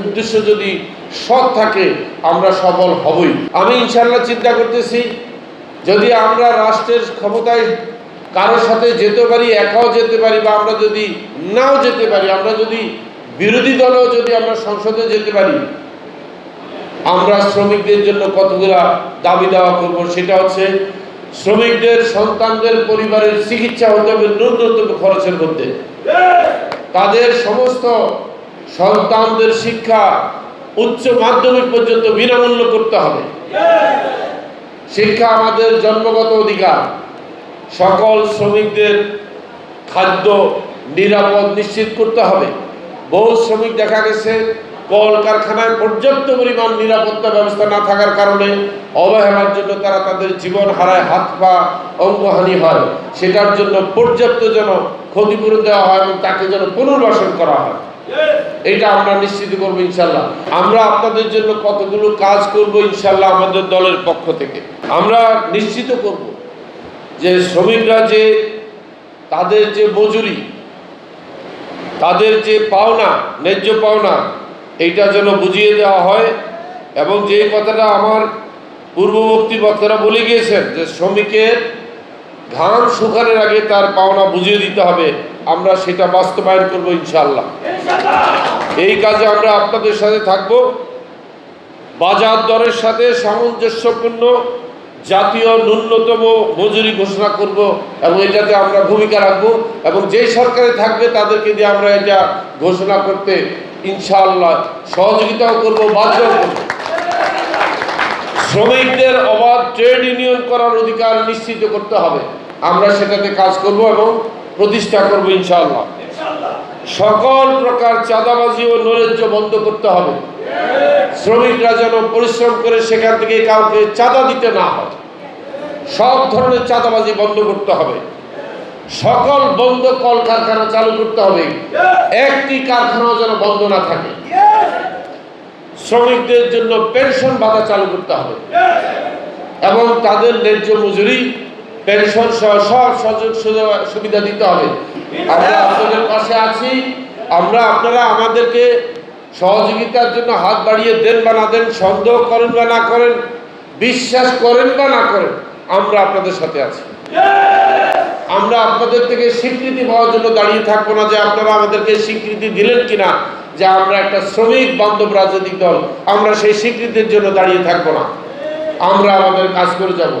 উদ্দেশ্য যদি সৎ থাকে আমরা সফল হবই। আমি ইনশাল্লাহ চিন্তা করতেছি যদি আমরা রাষ্ট্রের ক্ষমতায় কারোর সাথে যেতে পারি একাও যেতে পারি বা আমরা যদি নাও যেতে পারি আমরা যদি বিরোধী দলেও যদি আমরা সংসদে যেতে পারি আমরা শ্রমিকদের জন্য কতগুলা দাবি দেওয়া করব সেটা হচ্ছে শ্রমিকদের সন্তানদের পরিবারের চিকিৎসা হতে হবে ন্যূনতম খরচের মধ্যে। তাদের সমস্ত সন্তানদের শিক্ষা উচ্চ মাধ্যমিক পর্যন্ত বিনামূল্য করতে হবে। শিক্ষা আমাদের জন্মগত অধিকার। সকল শ্রমিকদের খাদ্য নিরাপদ নিশ্চিত করতে হবে। বহু শ্রমিক দেখা গেছে কল কারখানায় পর্যাপ্ত পরিমাণ নিরাপত্তা ব্যবস্থা না থাকার কারণে অবহেলার জন্য তারা তাদের জীবন হারায়, হাত পা অঙ্গহানি হয়। সেটার জন্য পর্যাপ্ত যেন ক্ষতিপূরণ দেওয়া হয় এবং তাকে যেন পুনর্বাসন করা হয়। এটা আমরা নিশ্চিত করব ইনশাল্লাহ। আমরা আপনাদের জন্য কতগুলো কাজ করব ইনশাল্লাহ আমাদের দলের পক্ষ থেকে। আমরা নিশ্চিত করব যে শ্রমিকরা যে তাদের যে মজুরি, তাদের যে পাওনা, ন্যায্য পাওনা, এইটা যেন বুঝিয়ে দেওয়া হয় এবং যে কথাটা আমার পূর্ববর্তী বক্তারা বলে গিয়েছেন যে শ্রমিকের ঘাম শুকানোর আগে তার পাওনা বুঝিয়ে দিতে হবে, আমরা সেটা বাস্তবায়ন করব ইনশাল্লাহ। এই কাজে আমরা আপনাদের সাথে থাকব। বাজার দরের সাথে সামঞ্জস্যপূর্ণ জাতীয় ন্যূনতম মজুরি ঘোষণা করব এবং এটাতে আমরা ভূমিকা রাখব এবং যেই সরকারে থাকবে তাদেরকে দিয়ে আমরা এটা ঘোষণা করতে ইনশাআল্লাহ সহযোগিতাও করব বাধ্য করব। শ্রমিকদের অবাধ ট্রেড ইউনিয়ন করার অধিকার নিশ্চিত করতে হবে। আমরা সেটাতে কাজ করব এবং প্রতিষ্ঠা করব ইনশাআল্লাহ। সকল প্রকার চাঁদাবাজি ও নৈরাজ্য বন্ধ করতে হবে। শ্রমিকরা যেন পরিশ্রম করে সেখান থেকে কাউকে চাঁদা দিতে না হয়। সব ধরনের চাঁদাবাজি বন্ধ করতে হবে। সকল বন্ধ কল কারখানা চালু করতে হবে। একটি কারখানাও যেন বন্ধ না থাকে। শ্রমিকদের জন্য পেনশন ভাতা চালু করতে হবে। এবং তাদের ন্যায্য মজুরি, পেনশন সহ সব সুযোগ সুবিধা দিতে হবে। আমরা আপনাদের পাশে আছি। আমরা আপনারা আমাদেরকে সহযোগিতার জন্য হাত বাড়িয়ে দেন বা না দেন, সন্দেহ করেন বা না করেন, বিশ্বাস করেন বা না করেন, আমরা আপনাদের সাথে আছি। আমরা আপনাদের থেকে স্বীকৃতি পাওয়ার জন্য দাঁড়িয়ে থাকব না যে আপনারা আমাদেরকে স্বীকৃতি দিলেন কিনা, যে আমরা একটা শ্রমিক বান্ধব রাজনৈতিক দল, আমরা সেই স্বীকৃতির জন্য দাঁড়িয়ে থাকব না। আমরা আমাদের কাজ করে যাব।